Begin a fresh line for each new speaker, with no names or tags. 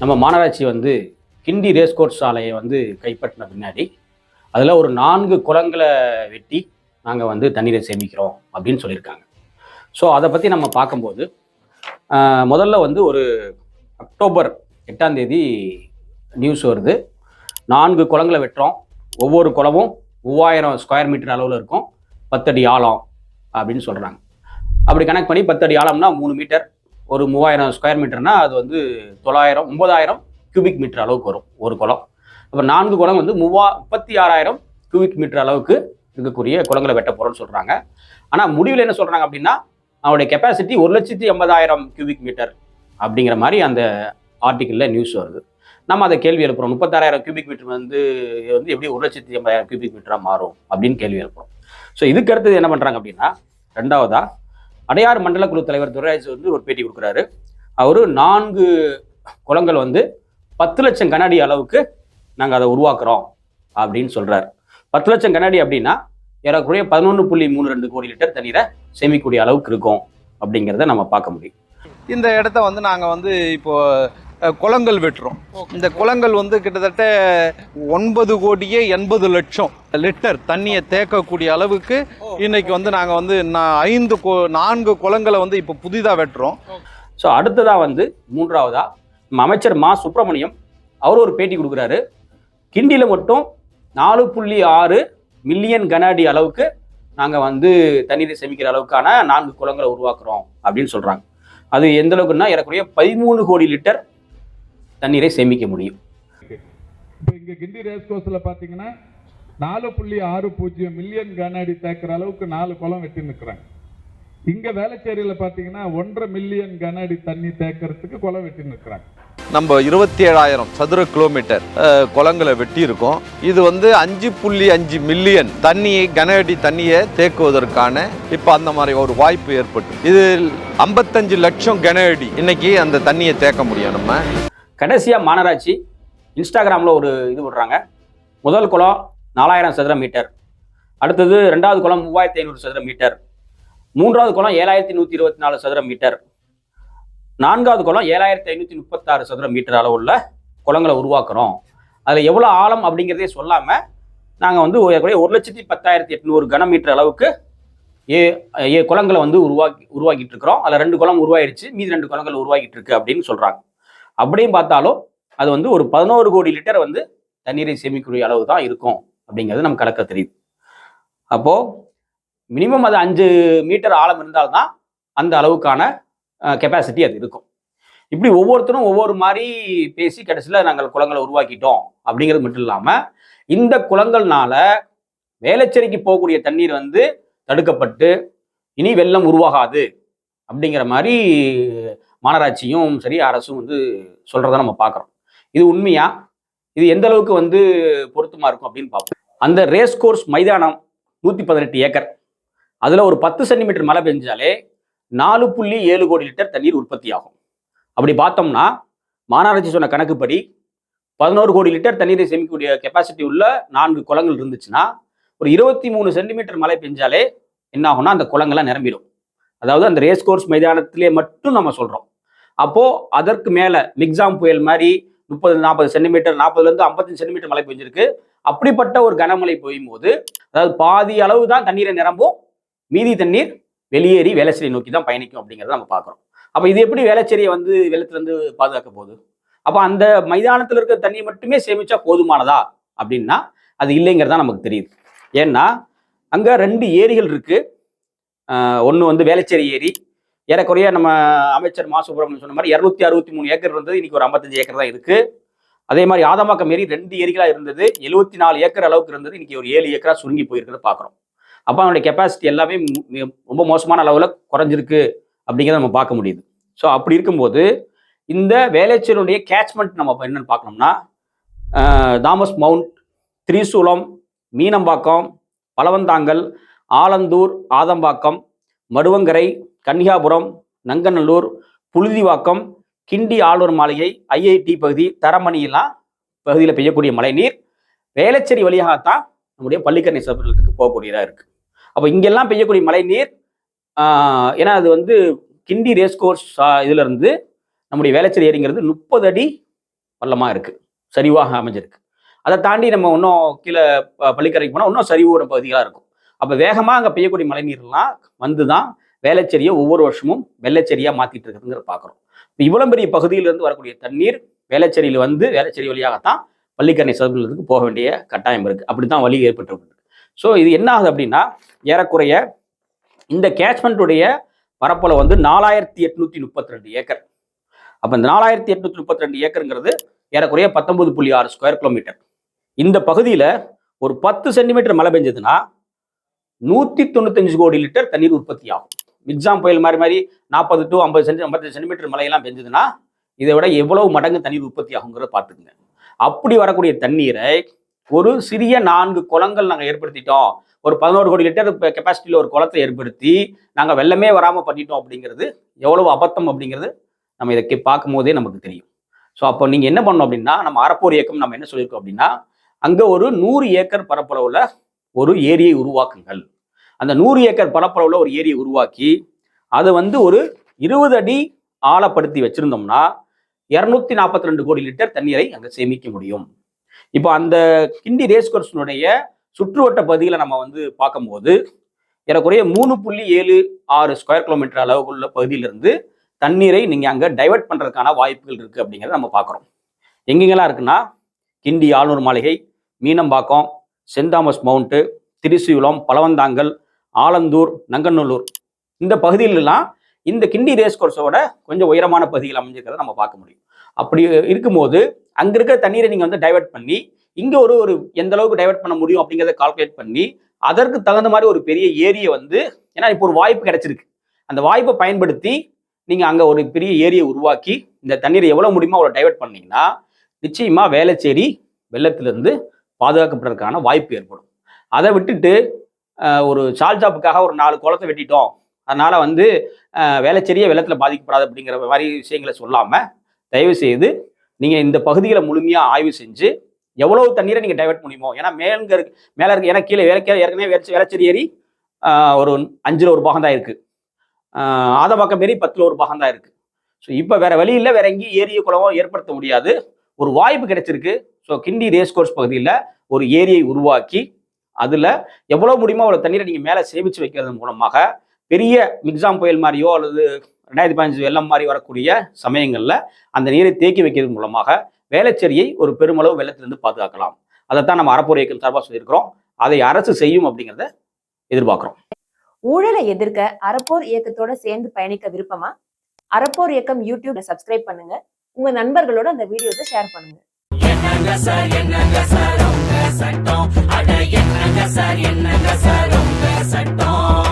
நம்ம மாநகராட்சி வந்து கிண்டி ரேஸ்கோர்ஸ் சாலையை வந்து கைப்பற்றின பின்னாடி அதில் ஒரு நான்கு குளங்களை வெட்டி நாங்கள் வந்து தண்ணீரை சேமிக்கிறோம் அப்படின்னு சொல்லியிருக்காங்க. ஸோ அதை பற்றி நம்ம பார்க்கும்போது முதல்ல வந்து ஒரு அக்டோபர் எட்டாம் தேதி நியூஸ் வருது. நான்கு குளங்களை வெட்டுறோம். ஒவ்வொரு குளமும் மூவாயிரம் ஸ்கொயர் மீட்டர் அளவில் இருக்கும். பத்தடி ஆழம் அப்படின்னு சொல்கிறாங்க அப்படி கணக்கு பண்ணி பத்தடி ஆழம்னா மூணு மீட்டர். ஒரு மூவாயிரம் ஸ்கொயர் மீட்டர்னா அது வந்து தொள்ளாயிரம் ஒன்பதாயிரம் கியூபிக் மீட்டர் அளவுக்கு வரும் ஒரு குளம். அப்போ நான்கு குளம் வந்து மூவா முப்பத்தி ஆறாயிரம் கியூபிக் மீட்டர் அளவுக்கு இருக்கக்கூடிய குளங்களை வெட்ட போகிறோம்னு சொல்கிறாங்க ஆனால் முடிவில் என்ன சொல்கிறாங்க அப்படின்னா அவனுடைய கெப்பாசிட்டி ஒரு லட்சத்தி எண்பதாயிரம் கியூபிக் மீட்டர் அப்படிங்கிற மாதிரி அந்த ஆர்டிக்கிளில் நியூஸ் வருது. நம்ம அதை கேள்வி எழுப்புறோம். முப்பத்தாறாயிரம் கியூபிக் மீட்டர் வந்து வந்து எப்படி ஒரு லட்சத்தி எண்பதாயிரம் கியூபிக் மீட்டராக மாறும் அப்படின்னு கேள்வி எழுப்புறோம். ஸோ இதுக்கு அடுத்தது என்ன பண்ணுறாங்க அப்படின்னா ரெண்டாவதாக அடையார் மண்டல குழு தலைவர் துரைராஜ் வந்து ஒரு பேட்டி கொடுக்குறாரு. அவர் நான்கு குளங்கள் வந்து பத்து லட்சம் கண்ணாடி அளவுக்கு நாங்கள் அதை உருவாக்குறோம் அப்படின்னு சொல்கிறார் பத்து லட்சம் கண்ணாடி அப்படின்னா ஏறக்குறைய பதினொன்று புள்ளி மூணு ரெண்டு கோடி லிட்டர் தண்ணீரை சேமிக்கக்கூடிய அளவுக்கு இருக்கும் அப்படிங்கிறத நம்ம பார்க்க முடியும்.
இந்த இடத்த வந்து நாங்கள் வந்து இப்போ குளங்கள் வெட்டுறோம். இந்த குளங்கள் வந்து கிட்டத்தட்ட ஒன்பது கோடியே எண்பது லட்சம் லிட்டர் தண்ணியை தேக்கக்கூடிய அளவுக்கு இன்னைக்கு வந்து நாங்கள் வந்து நான் ஐந்து கு- நான்கு குளங்களை வந்து இப்போ புதிதாக வெட்டுறோம்.
ஸோ அடுத்ததாக வந்து மூன்றாவதா நம்ம அமைச்சர் மா சுப்பிரமணியம் அவர் ஒரு பேட்டி கொடுக்குறாரு. கிண்டியில் மட்டும் நாலு புள்ளி ஆறு மில்லியன் கன அடி அளவுக்கு நாங்கள் வந்து தண்ணீரை சேமிக்கிற அளவுக்கான நான்கு குளங்களை உருவாக்குறோம் அப்படின்னு சொல்கிறாங்க அது எந்த அளவுக்குன்னா ஏறக்குறைய பதிமூணு கோடி லிட்டர் தண்ணீரை சேமிக்க முடியும்.
இப்போ இங்க கிண்டி ரேஸ் கோர்ஸ்ல பாத்தீங்கன்னா நாலு புள்ளி ஆறு பூஜ்ஜியம் மில்லியன் கன அடி தேக்கிற அளவுக்கு நாலு குளம் வெட்டி நிற்கிறாங்க இங்க வேளச்சேரியில பாத்தீங்கன்னா ஒன்றரை மில்லியன் கன அடி தண்ணி தேக்கிறதுக்கு குளம் வெட்டி நிற்கிறாங்க
நம்ம இருபத்தி ஏழாயிரம் சதுர கிலோமீட்டர் குளங்களை வெட்டி இருக்கோம் இது வந்து அஞ்சு புள்ளி அஞ்சு மில்லியன் தண்ணியை கன அடி தண்ணியை தேக்குவதற்கான இப்போ அந்த மாதிரி ஒரு வாய்ப்பு ஏற்பட்டு இது ஐம்பத்தஞ்சு லட்சம் கன அடி இன்னைக்கு அந்த தண்ணியை தேக்க முடியும் நம்ம.
கடைசியாக மாநகராட்சி இன்ஸ்டாகிராமில் ஒரு இது விடுறாங்க முதல் குளம் நாலாயிரம் சதுர மீட்டர். அடுத்தது ரெண்டாவது குளம் மூவாயிரத்தி ஐநூறு சதுர மீட்டர். மூன்றாவது குளம் ஏழாயிரத்தி நூற்றி இருபத்தி நாலு சதுர மீட்டர். நான்காவது குளம் ஏழாயிரத்தி ஐநூற்றி முப்பத்தாறு சதுர மீட்டர் அளவுள்ள குளங்களை உருவாக்குறோம். அதில் எவ்வளோ ஆழம் அப்படிங்கிறதே சொல்லாமல் நாங்கள் வந்து ஏறக்குறைய ஒரு லட்சத்தி பத்தாயிரத்தி எட்நூறு கனமீட்டர் அளவுக்கு ஏ ஏ குளங்களை வந்து உருவாக்கி உருவாக்கிட்டு இருக்கிறோம். அதில் ரெண்டு குளம் உருவாயிருச்சு. மீதி ரெண்டு குளங்கள் உருவாக்கிட்டு இருக்கு அப்படின்னு சொல்கிறாங்க அப்படியும் பார்த்தாலும் அது வந்து ஒரு பதினோரு கோடி லிட்டர் வந்து தண்ணீரை சேமிக்கக்கூடிய அளவு தான் இருக்கும் அப்படிங்கிறது நமக்கு கலக்க தெரியுது. அப்போ மினிமம் அது அஞ்சு மீட்டர் ஆழம் இருந்தால்தான் அந்த அளவுக்கான கெப்பாசிட்டி அது இருக்கும். இப்படி ஒவ்வொருத்தரும் ஒவ்வொரு மாதிரி பேசி கடைசியில் நாங்கள் குளங்களை உருவாக்கிட்டோம் அப்படிங்கிறது மட்டும் இல்லாமல் இந்த குளங்கள்னால வேளச்சேரிக்கு போகக்கூடிய தண்ணீர் வந்து தடுக்கப்பட்டு இனி வெள்ளம் உருவாகாது அப்படிங்கிற மாதிரி மாநகராட்சியும் சரி அரசும் வந்து சொல்றதை நம்ம பார்க்குறோம். இது உண்மையா? இது எந்த அளவுக்கு வந்து பொருத்தமா இருக்கும் அப்படின்னு பார்ப்போம். அந்த ரேஸ் கோர்ஸ் மைதானம் நூற்றி பதினெட்டு ஏக்கர். அதில் ஒரு பத்து சென்டிமீட்டர் மழை பெஞ்சாலே நாலு புள்ளி ஏழு கோடி லிட்டர் தண்ணீர் உற்பத்தி ஆகும். அப்படி பார்த்தோம்னா மாநகராட்சி சொன்ன கணக்குப்படி பதினோரு கோடி லிட்டர் தண்ணீரை சேமிக்கக்கூடிய கெப்பாசிட்டி உள்ள நான்கு குளங்கள் இருந்துச்சுன்னா ஒரு இருபத்தி மூணு சென்டிமீட்டர் மழை பெஞ்சாலே என்ன ஆகும்னா அந்த குளங்கள்லாம் நிரம்பிடும். அதாவது அந்த ரேஸ் கோர்ஸ் மைதானத்திலே மட்டும் நம்ம சொல்றோம். அப்போ அதற்கு மேல மிக்ஸாம் புயல் மாதிரி முப்பது நாற்பது சென்டிமீட்டர் நாற்பதுல இருந்து ஐம்பத்தஞ்சு சென்டிமீட்டர் மழை பெஞ்சிருக்கு. அப்படிப்பட்ட ஒரு கனமழை பெய்யும் போது அதாவது பாதி அளவு தான் தண்ணீரை நிரம்பும் மீதி தண்ணீர் வெளியேறி வேலைச்சேரியை நோக்கி தான் பயணிக்கும் அப்படிங்கிறத நம்ம பார்க்குறோம். அப்போ இது எப்படி வேலைச்சேரியை வந்து வெள்ளத்துலேருந்து பாதுகாக்க போகுது? அப்போ அந்த மைதானத்தில் இருக்கிற தண்ணியை மட்டுமே சேமிச்சா போதுமானதா அப்படின்னா அது இல்லைங்கிறதா நமக்கு தெரியுது. ஏன்னா அங்கே ரெண்டு ஏரிகள் இருக்கு. ஒன்று வந்து வேலைச்சேரி ஏரி ஏறக்குறைய நம்ம அமைச்சர் மா சுப்பிரமணியம் சொன்ன மாதிரி இரநூத்தி அறுபத்தி மூணு ஏக்கர் இருந்தது. இன்னைக்கு ஒரு ஐம்பத்தஞ்சு ஏக்கர் தான் இருக்கு. அதே மாதிரி ஆதமாக்கம் ஏரி ரெண்டு ஏரிகளாக இருந்தது. எழுபத்தி நாலு ஏக்கர் அளவுக்கு இருந்தது. இன்னைக்கு ஒரு ஏழு ஏக்கரா சுருங்கி போயிருக்கிறத பார்க்குறோம் அப்போ அவனுடைய கெப்பாசிட்டி எல்லாமே ரொம்ப மோசமான அளவில் குறைஞ்சிருக்கு அப்படிங்கிறத நம்ம பார்க்க முடியுது. ஸோ அப்படி இருக்கும்போது இந்த வேலைச்சேரியுடைய கேட்ச்மெண்ட் நம்ம என்னன்னு பார்க்கணும்னா தாமஸ் மவுண்ட் திரிசூலம் மீனம்பாக்கம் பலவந்தாங்கல் ஆலந்தூர் ஆதம்பாக்கம் மடுவங்கரை கன்னிகாபுரம் நங்கநல்லூர் புழுதிவாக்கம் கிண்டி ஆளுநர் மாளிகை ஐஐடி பகுதி தரமணியெல்லாம் பகுதியில் பெய்யக்கூடிய மழைநீர் வேளச்சேரி வழியாகத்தான் நம்முடைய பள்ளிக்கரணை சபர்களுக்கு போகக்கூடியதாக இருக்குது அப்போ இங்கெல்லாம் பெய்யக்கூடிய மழைநீர் ஆஹ், ஏன்னா அது வந்து கிண்டி ரேஸ் கோர்ஸ் இதுலேருந்து நம்முடைய வேளச்சேரி ஏரிங்கிறது முப்பது அடி பள்ளமாக இருக்குது சரிவாக அமைஞ்சிருக்கு. அதை தாண்டி நம்ம இன்னும் கீழே ப- பள்ளிக்கரைக்கு போனால் இன்னும் சரிவோட பகுதிகளாக இருக்கும். அப்போ வேகமாக அங்கே பெய்யக்கூடிய மழைநீர்லாம் வந்து தான் வேளச்சேரியை ஒவ்வொரு வருஷமும் வெள்ளச்சேரியாக மாற்றிட்டு இருக்குதுங்கிற பார்க்குறோம் இப்போ இவ்வளோ பெரிய பகுதியிலிருந்து வரக்கூடிய தண்ணீர் வேளச்சேரியில் வந்து வேளச்சேரி வழியாகத்தான் பள்ளிக்கரணை சதுரத்துக்கு போக வேண்டிய கட்டாயம் இருக்குது அப்படி தான் வழி ஏற்பட்டுருக்கு. ஸோ இது என்ன ஆகுது அப்படின்னா ஏறக்குறைய இந்த கேட்ச்மெண்ட்டுடைய பரப்பளவு வந்து நாலாயிரத்தி எட்நூற்றி முப்பத்தி ரெண்டு ஏக்கர். அப்போ இந்த நாலாயிரத்தி எட்நூத்தி முப்பத்தி ரெண்டு ஏக்கருங்கிறது ஏறக்குறைய பத்தொன்பது புள்ளி ஆறு ஸ்கொயர் கிலோமீட்டர் இந்த பகுதியில் ஒரு பத்து சென்டிமீட்டர் மழை பெஞ்சதுன்னா நூற்றி தொண்ணூத்தஞ்சு கோடி லிட்டர் தண்ணீர் உற்பத்தி ஆகும் மிக்ஸாம் புயல் மாதிரி மாதிரி நாற்பது டு ஐம்பது சென்டி ஐம்பத்தஞ்சு சென்டிமீட்டர் மழையெல்லாம் பெஞ்சதுன்னா இதை விட எவ்வளவு மடங்கு தண்ணீர் உற்பத்தி ஆகுங்கிறத பார்த்துக்குங்க. அப்படி வரக்கூடிய தண்ணீரை ஒரு சிறிய நான்கு குளங்கள் நாங்கள் ஏற்படுத்திட்டோம். ஒரு பதினோரு கோடி லிட்டர் கெப்பாசிட்டியில் ஒரு குளத்தை ஏற்படுத்தி நாங்கள் வெள்ளமே வராமல் பண்ணிட்டோம் அப்படிங்கிறது எவ்வளவு அபத்தம் அப்படிங்கிறது நம்ம இதை பார்க்கும் போதே நமக்கு தெரியும். ஸோ அப்போ நீங்கள் என்ன பண்ணோம் அப்படின்னா நம்ம அறப்போர் இயக்கம் நம்ம என்ன சொல்லியிருக்கோம் அப்படின்னா அங்கே ஒரு நூறு ஏக்கர் பரப்பளவில் ஒரு ஏரியை உருவாக்குங்கள். அந்த நூறு ஏக்கர் பரப்பளவில் ஒரு ஏரியை உருவாக்கி அதை வந்து ஒரு இருபது அடி ஆழப்படுத்தி வச்சிருந்தோம்னா இரநூத்தி நாற்பத்தி ரெண்டு கோடி லிட்டர் தண்ணீரை அங்கே சேமிக்க முடியும். இப்போ அந்த கிண்டி ரேஸ்கோர்ஸினுடைய சுற்றுவட்ட பகுதிகளை நம்ம வந்து பார்க்கும்போது ஏறக்குறைய மூணு புள்ளி ஏழு ஆறு ஸ்கொயர் கிலோமீட்டர் அளவுக்குள்ள பகுதியிலிருந்து தண்ணீரை நீங்கள் அங்கே டைவர்ட் பண்ணுறதுக்கான வாய்ப்புகள் இருக்குது அப்படிங்கிறத நம்ம பார்க்குறோம். எங்கெங்கெல்லாம் இருக்குன்னா கிண்டி ஆளுநர் மாளிகை மீனம்பாக்கம் சென்ட் தாமஸ் மவுண்ட்டு திரிசூலம் பழவந்தாங்கல் ஆலந்தூர் நங்கநல்லூர். இந்த பகுதியிலலாம் இந்த கிண்டி ரேஸ் கோர்ஸோட கொஞ்சம் உயரமான பகுதிகள் அமைஞ்சிருக்கிறத நம்ம பார்க்க முடியும். அப்படி இருக்கும்போது அங்கே இருக்கிற தண்ணீரை நீங்கள் வந்து டைவர்ட் பண்ணி இங்கே ஒரு ஒரு எந்த அளவுக்கு டைவர்ட் பண்ண முடியும் அப்படிங்கிறத கால்குலேட் பண்ணி அதற்கு தகுந்த மாதிரி ஒரு பெரிய ஏரியை வந்து ஏன்னா இப்போ ஒரு வாய்ப்பு கிடைச்சிருக்கு. அந்த வாய்ப்பை பயன்படுத்தி நீங்கள் அங்கே ஒரு பெரிய ஏரியை உருவாக்கி இந்த தண்ணீரை எவ்வளோ முடியுமோ அவ்வளோ டைவெர்ட் பண்ணீங்கன்னா நிச்சயமாக வேளச்சேரி வெள்ளத்திலிருந்து பாதுகாக்கப்படுறதுக்கான வாய்ப்பு ஏற்படும். அதை விட்டுட்டு ஒரு சால்ஜாப்புக்காக ஒரு நாலு குளத்தை வெட்டிட்டோம். அதனால் வந்து அஹ், வெள்ளத்தில் பாதிக்கப்படாது அப்படிங்கிற மாதிரி விஷயங்களை சொல்லாமல் தயவு செய்து நீங்கள் இந்த பகுதிகளை முழுமையாக ஆய்வு செஞ்சு எவ்வளவு தண்ணீரை நீங்கள் டைவெர்ட் முடியுமோ ஏன்னா மேலுங்க இருக்கு மேலே இருக்கு ஏன்னா கீழே வேலைக்கே ஏற்கனவே வேலை வேளச்சேரி ஏறி ஒரு அஞ்சில் ஒரு பாகம் தான் இருக்குது அதை ஆத பக்கம் மாரி பத்தில் ஒரு பாகம் தான் இருக்குது ஸோ இப்போ வேறு வழி இல்லை வேற எங்கேயும் ஏரிய குளமோ ஏற்படுத்த முடியாது. ஒரு வாய்ப்பு கிடைச்சிருக்கு. ஸோ கிண்டி ரேஸ் கோர்ஸ் பகுதியில் ஒரு ஏரியை உருவாக்கி அதில் எவ்வளோ முடியுமோ அவ்வளோ தண்ணீரை நீங்கள் மேலே சேமித்து வைக்கிறது மூலமாக பெரிய மிக்ஸாம் புயல் மாதிரியோ அல்லது ரெண்டாயிரத்தி பதினஞ்சு வெள்ளம் மாதிரி வரக்கூடிய சமயங்களில் அந்த நீரை தேக்கி வைக்கிறது மூலமாக வேளச்சேரியை ஒரு பெருமளவு வெள்ளத்திலிருந்து பாதுகாக்கலாம். அதைத்தான் நம்ம அறப்போர் இயக்கம் சார்பாக சொல்லியிருக்கிறோம். அதை அரசு செய்யும் அப்படிங்கிறத எதிர்பார்க்குறோம்.
ஊழலை எதிர்க்க அறப்போர் இயக்கத்தோட சேர்ந்து பயணிக்க விருப்பமா? அறப்போர் இயக்கம் யூடியூப்ல சப்ஸ்கிரைப் பண்ணுங்க. உங்க நண்பர்களோட அந்த வீடியோஸை ஷேர் பண்ணுங்க.
என்னங்க சார் என்னங்க சார் உங்க சட்டம் அட என்னங்க சார் என்னங்க சார் உங்க சட்டம்